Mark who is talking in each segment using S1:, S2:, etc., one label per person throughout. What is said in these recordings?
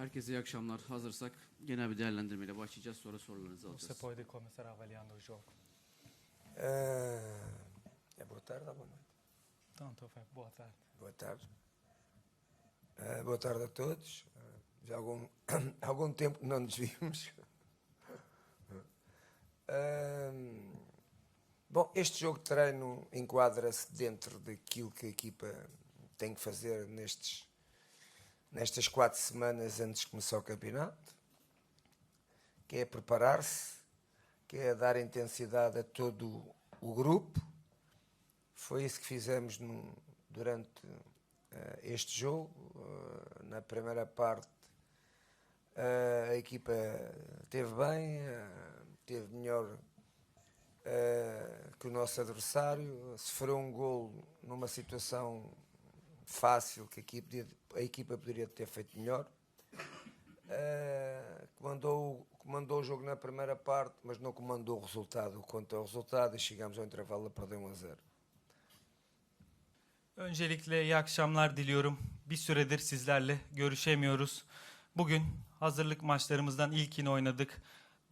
S1: Herkese iyi akşamlar. Hazırsak genel bir değerlendirmeyle başlayacağız. Sonra sorularınızı
S2: Você
S1: alacağız.
S2: pode começar avaliando o jogo.
S3: Boa tarde ou boa noite?
S2: Tanto faz. Boa tarde.
S3: Boa tarde. É, boa tarde a todos. Já há algum, algum tempo que não nos vimos. É, bom, este jogo de treino enquadra-se dentro daquilo que a equipa tem que fazer nestes, nestas quatro semanas antes de começar o campeonato, que é preparar-se, que é dar intensidade a todo o grupo. Foi isso que fizemos no- durante eh, este jogo. Eh, na primeira parte, eh, a equipa teve bem, teve melhor que o nosso adversário. Sofreu um gol numa situação fácil que a equipa, a equipa poderia ter feito melhor. Eh, comandou, comandou o jogo na primeira parte, mas não comandou o resultado. Quanto ao resultado, e chegamos ao intervalo a perder 1 a 0.
S2: Öncelikle iyi akşamlar diliyorum. Bir süredir sizlerle görüşemiyoruz. Bugün hazırlık maçlarımızdan ilkini oynadık.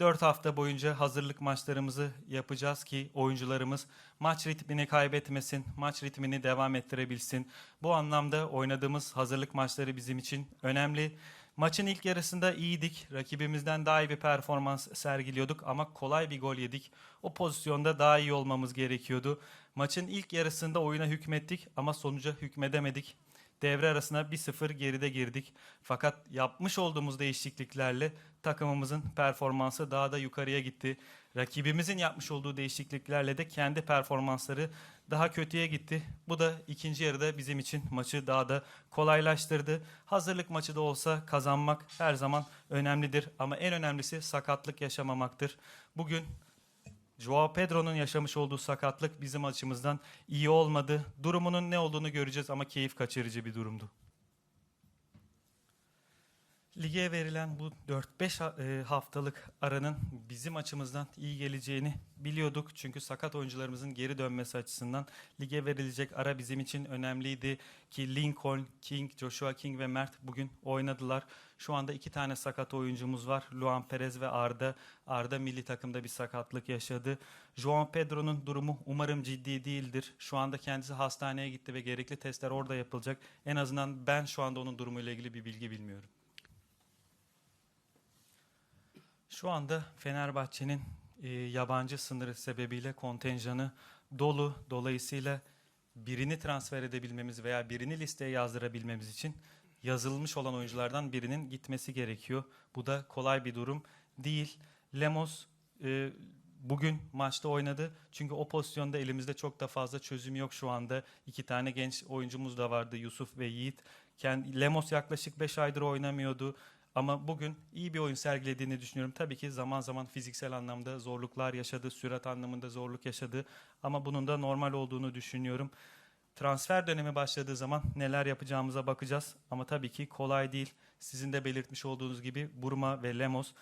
S2: 4 hafta boyunca hazırlık maçlarımızı yapacağız ki oyuncularımız maç ritmini kaybetmesin, maç ritmini devam ettirebilsin. Bu anlamda oynadığımız hazırlık maçları bizim için önemli. Maçın ilk yarısında iyiydik. Rakibimizden daha iyi bir performans sergiliyorduk ama kolay bir gol yedik. O pozisyonda daha iyi olmamız gerekiyordu. Maçın ilk yarısında oyuna hükmettik ama sonuca hükmedemedik. Devre arasına 1-0 geride girdik. Fakat yapmış olduğumuz değişikliklerle takımımızın performansı daha da yukarıya gitti. Rakibimizin yapmış olduğu değişikliklerle de kendi performansları daha kötüye gitti. Bu da ikinci yarıda bizim için maçı daha da kolaylaştırdı. Hazırlık maçı da olsa kazanmak her zaman önemlidir ama en önemlisi sakatlık yaşamamaktır. Bugün Joao Pedro'nun yaşamış olduğu sakatlık bizim açımızdan iyi olmadı. Durumunun ne olduğunu göreceğiz ama keyif kaçırıcı bir durumdu. Lige verilen bu 4-5 ha- e, haftalık aranın bizim açımızdan iyi geleceğini biliyorduk. Çünkü sakat oyuncularımızın geri dönmesi açısından lige verilecek ara bizim için önemliydi. Ki Lincoln, King, Joshua King ve Mert bugün oynadılar. Şu anda iki tane sakat oyuncumuz var. Luan Perez ve Arda. Arda milli takımda bir sakatlık yaşadı. João Pedro'nun durumu umarım ciddi değildir. Şu anda kendisi hastaneye gitti ve gerekli testler orada yapılacak. En azından ben şu anda onun durumuyla ilgili bir bilgi bilmiyorum. Şu anda Fenerbahçe'nin e, yabancı sınırı sebebiyle kontenjanı dolu. Dolayısıyla birini transfer edebilmemiz veya birini listeye yazdırabilmemiz için yazılmış olan oyunculardan birinin gitmesi gerekiyor. Bu da kolay bir durum değil. Lemos e, bugün maçta oynadı. Çünkü o pozisyonda elimizde çok da fazla çözüm yok şu anda. İki tane genç oyuncumuz da vardı Yusuf ve Yiğit. Lemos yaklaşık 5 aydır oynamıyordu. Ama bugün iyi bir oyun sergilediğini düşünüyorum. Tabii ki zaman zaman fiziksel anlamda zorluklar yaşadı, sürat anlamında zorluk yaşadı. Ama bunun da normal olduğunu düşünüyorum. Transfer dönemi başladığı zaman neler yapacağımıza bakacağız. Ama tabii ki kolay değil. Sizin de belirtmiş olduğunuz gibi Burma ve Lemos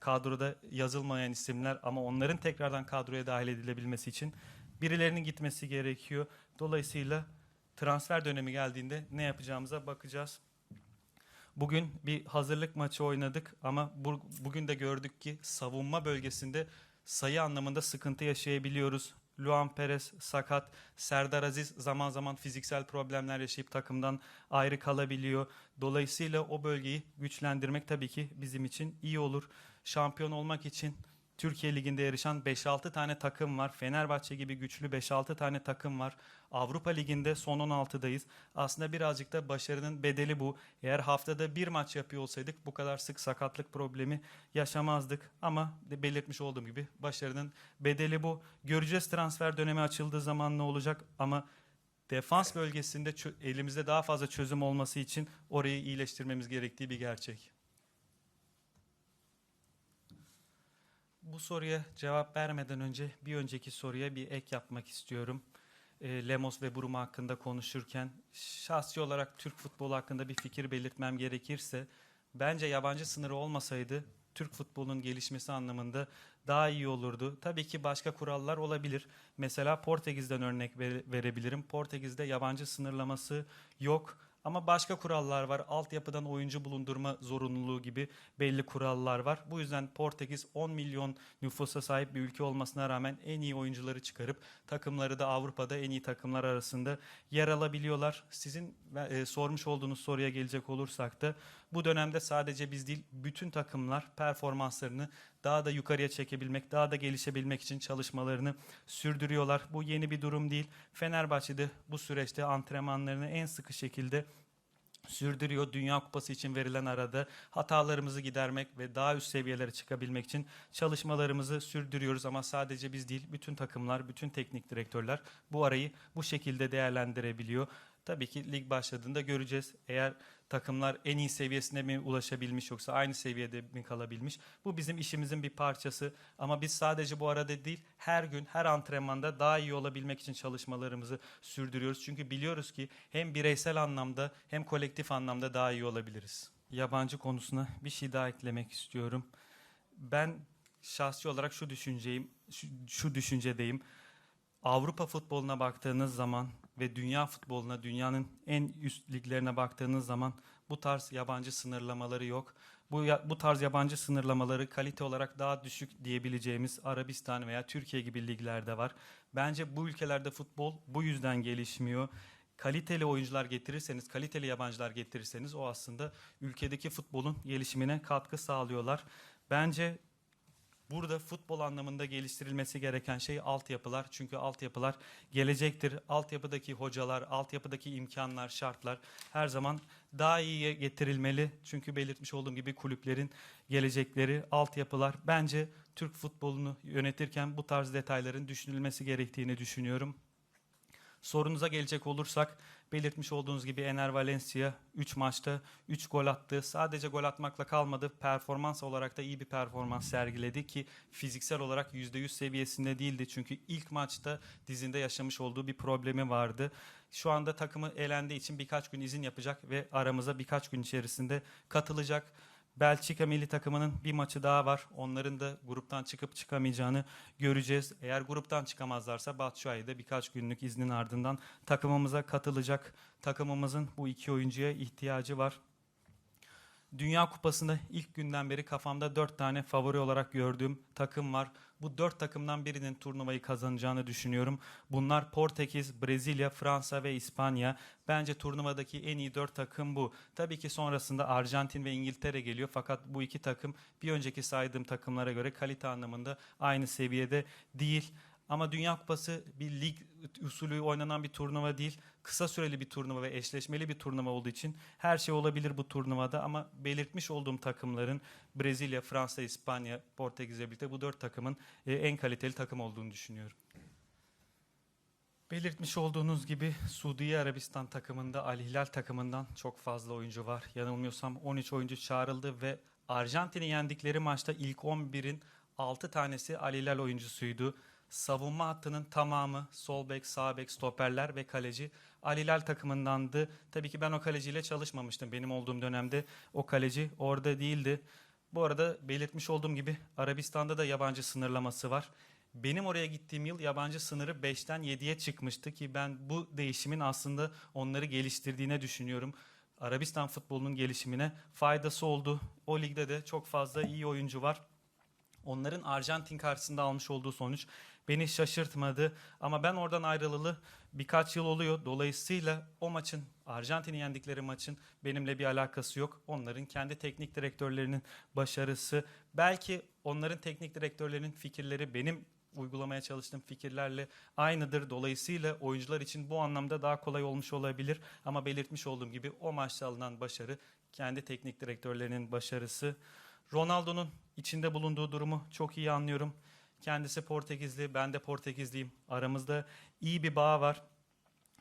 S2: kadroda yazılmayan isimler ama onların tekrardan kadroya dahil edilebilmesi için birilerinin gitmesi gerekiyor. Dolayısıyla transfer dönemi geldiğinde ne yapacağımıza bakacağız. Bugün bir hazırlık maçı oynadık ama bu, bugün de gördük ki savunma bölgesinde sayı anlamında sıkıntı yaşayabiliyoruz. Luan Perez sakat, Serdar Aziz zaman zaman fiziksel problemler yaşayıp takımdan ayrı kalabiliyor. Dolayısıyla o bölgeyi güçlendirmek tabii ki bizim için iyi olur. Şampiyon olmak için Türkiye Ligi'nde yarışan 5-6 tane takım var. Fenerbahçe gibi güçlü 5-6 tane takım var. Avrupa Ligi'nde son 16'dayız. Aslında birazcık da başarının bedeli bu. Eğer haftada bir maç yapıyor olsaydık bu kadar sık sakatlık problemi yaşamazdık. Ama belirtmiş olduğum gibi başarının bedeli bu. Göreceğiz transfer dönemi açıldığı zaman ne olacak ama defans bölgesinde elimizde daha fazla çözüm olması için orayı iyileştirmemiz gerektiği bir gerçek. Bu soruya cevap vermeden önce bir önceki soruya bir ek yapmak istiyorum. E, Lemos ve Buruma hakkında konuşurken şahsi olarak Türk futbolu hakkında bir fikir belirtmem gerekirse bence yabancı sınırı olmasaydı Türk futbolunun gelişmesi anlamında daha iyi olurdu. Tabii ki başka kurallar olabilir. Mesela Portekiz'den örnek vere- verebilirim. Portekiz'de yabancı sınırlaması yok Ama başka kurallar var. Altyapıdan oyuncu bulundurma zorunluluğu gibi belli kurallar var. Bu yüzden Portekiz 10 milyon nüfusa sahip bir ülke olmasına rağmen en iyi oyuncuları çıkarıp takımları da Avrupa'da en iyi takımlar arasında yer alabiliyorlar. Sizin e, sormuş olduğunuz soruya gelecek olursak da bu dönemde sadece biz değil bütün takımlar performanslarını daha da yukarıya çekebilmek, daha da gelişebilmek için çalışmalarını sürdürüyorlar. Bu yeni bir durum değil. Fenerbahçe'de bu süreçte antrenmanlarını en sıkı şekilde sürdürüyor. Dünya Kupası için verilen arada hatalarımızı gidermek ve daha üst seviyelere çıkabilmek için çalışmalarımızı sürdürüyoruz ama sadece biz değil bütün takımlar, bütün teknik direktörler bu arayı bu şekilde değerlendirebiliyor. Tabii ki lig başladığında göreceğiz. Eğer takımlar en iyi seviyesine mi ulaşabilmiş yoksa aynı seviyede mi kalabilmiş? Bu bizim işimizin bir parçası. Ama biz sadece bu arada değil, her gün, her antrenmanda daha iyi olabilmek için çalışmalarımızı sürdürüyoruz. Çünkü biliyoruz ki hem bireysel anlamda hem kolektif anlamda daha iyi olabiliriz. Yabancı konusuna bir şey daha eklemek istiyorum. Ben şahsi olarak şu düşünceyim, şu, şu düşüncedeyim. Avrupa futboluna baktığınız zaman ve dünya futboluna, dünyanın en üst liglerine baktığınız zaman bu tarz yabancı sınırlamaları yok. Bu, bu tarz yabancı sınırlamaları kalite olarak daha düşük diyebileceğimiz Arabistan veya Türkiye gibi liglerde var. Bence bu ülkelerde futbol bu yüzden gelişmiyor. Kaliteli oyuncular getirirseniz, kaliteli yabancılar getirirseniz o aslında ülkedeki futbolun gelişimine katkı sağlıyorlar. Bence Burada futbol anlamında geliştirilmesi gereken şey altyapılar. Çünkü altyapılar gelecektir. Altyapıdaki hocalar, altyapıdaki imkanlar, şartlar her zaman daha iyiye getirilmeli. Çünkü belirtmiş olduğum gibi kulüplerin gelecekleri, altyapılar. Bence Türk futbolunu yönetirken bu tarz detayların düşünülmesi gerektiğini düşünüyorum. Sorunuza gelecek olursak belirtmiş olduğunuz gibi Ener Valencia 3 maçta 3 gol attı. Sadece gol atmakla kalmadı. Performans olarak da iyi bir performans sergiledi ki fiziksel olarak %100 seviyesinde değildi. Çünkü ilk maçta dizinde yaşamış olduğu bir problemi vardı. Şu anda takımı elendiği için birkaç gün izin yapacak ve aramıza birkaç gün içerisinde katılacak. Belçika milli takımının bir maçı daha var. Onların da gruptan çıkıp çıkamayacağını göreceğiz. Eğer gruptan çıkamazlarsa Batshuayi de birkaç günlük iznin ardından takımımıza katılacak. Takımımızın bu iki oyuncuya ihtiyacı var. Dünya Kupası'nda ilk günden beri kafamda dört tane favori olarak gördüğüm takım var. Bu dört takımdan birinin turnuvayı kazanacağını düşünüyorum. Bunlar Portekiz, Brezilya, Fransa ve İspanya. Bence turnuvadaki en iyi dört takım bu. Tabii ki sonrasında Arjantin ve İngiltere geliyor. Fakat bu iki takım bir önceki saydığım takımlara göre kalite anlamında aynı seviyede değil. Ama Dünya Kupası bir lig usulü oynanan bir turnuva değil. Kısa süreli bir turnuva ve eşleşmeli bir turnuva olduğu için her şey olabilir bu turnuvada. Ama belirtmiş olduğum takımların Brezilya, Fransa, İspanya, Portekiz'le birlikte bu dört takımın e, en kaliteli takım olduğunu düşünüyorum. Belirtmiş olduğunuz gibi Suudi Arabistan takımında Al Hilal takımından çok fazla oyuncu var. Yanılmıyorsam 13 oyuncu çağrıldı ve Arjantin'i yendikleri maçta ilk 11'in 6 tanesi Al Hilal oyuncusuydu. Savunma hattının tamamı sol bek, sağ bek, stoperler ve kaleci Al Hilal takımındandı. Tabii ki ben o kaleciyle çalışmamıştım. Benim olduğum dönemde o kaleci orada değildi. Bu arada belirtmiş olduğum gibi Arabistan'da da yabancı sınırlaması var. Benim oraya gittiğim yıl yabancı sınırı 5'ten 7'ye çıkmıştı ki ben bu değişimin aslında onları geliştirdiğine düşünüyorum. Arabistan futbolunun gelişimine faydası oldu. O ligde de çok fazla iyi oyuncu var. Onların Arjantin karşısında almış olduğu sonuç beni şaşırtmadı. Ama ben oradan ayrılalı birkaç yıl oluyor. Dolayısıyla o maçın, Arjantin'i yendikleri maçın benimle bir alakası yok. Onların kendi teknik direktörlerinin başarısı. Belki onların teknik direktörlerinin fikirleri benim uygulamaya çalıştığım fikirlerle aynıdır. Dolayısıyla oyuncular için bu anlamda daha kolay olmuş olabilir. Ama belirtmiş olduğum gibi o maçta alınan başarı kendi teknik direktörlerinin başarısı. Ronaldo'nun içinde bulunduğu durumu çok iyi anlıyorum. Kendisi Portekizli, ben de Portekizliyim. Aramızda iyi bir bağ var.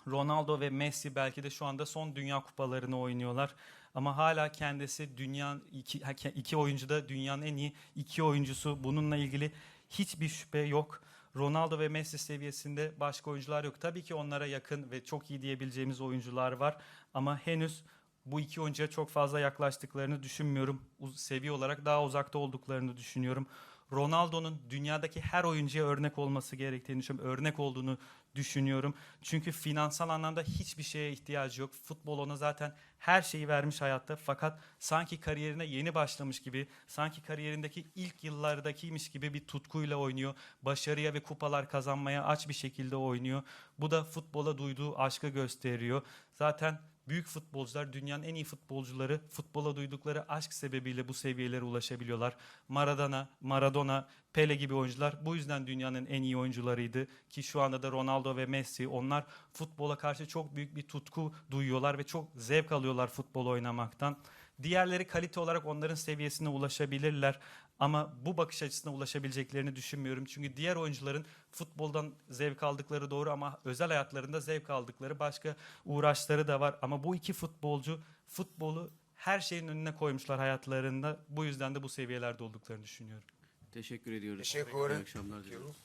S2: Ronaldo ve Messi belki de şu anda son dünya kupalarını oynuyorlar. Ama hala kendisi dünya iki, iki oyuncu da dünyanın en iyi iki oyuncusu. Bununla ilgili hiçbir şüphe yok. Ronaldo ve Messi seviyesinde başka oyuncular yok. Tabii ki onlara yakın ve çok iyi diyebileceğimiz oyuncular var. Ama henüz bu iki oyuncuya çok fazla yaklaştıklarını düşünmüyorum. Seviye olarak daha uzakta olduklarını düşünüyorum. Ronaldo'nun dünyadaki her oyuncuya örnek olması gerektiğini düşünüyorum. Örnek olduğunu düşünüyorum. Çünkü finansal anlamda hiçbir şeye ihtiyacı yok. Futbol ona zaten her şeyi vermiş hayatta. Fakat sanki kariyerine yeni başlamış gibi, sanki kariyerindeki ilk yıllardakiymiş gibi bir tutkuyla oynuyor. Başarıya ve kupalar kazanmaya aç bir şekilde oynuyor. Bu da futbola duyduğu aşkı gösteriyor. Zaten büyük futbolcular, dünyanın en iyi futbolcuları futbola duydukları aşk sebebiyle bu seviyelere ulaşabiliyorlar. Maradona, Maradona, Pele gibi oyuncular bu yüzden dünyanın en iyi oyuncularıydı ki şu anda da Ronaldo ve Messi onlar futbola karşı çok büyük bir tutku duyuyorlar ve çok zevk alıyorlar futbol oynamaktan. Diğerleri kalite olarak onların seviyesine ulaşabilirler ama bu bakış açısına ulaşabileceklerini düşünmüyorum. Çünkü diğer oyuncuların futboldan zevk aldıkları doğru ama özel hayatlarında zevk aldıkları başka uğraşları da var. Ama bu iki futbolcu futbolu her şeyin önüne koymuşlar hayatlarında. Bu yüzden de bu seviyelerde olduklarını düşünüyorum.
S1: Teşekkür ediyoruz.
S3: Teşekkür.
S1: İyi akşamlar diliyoruz.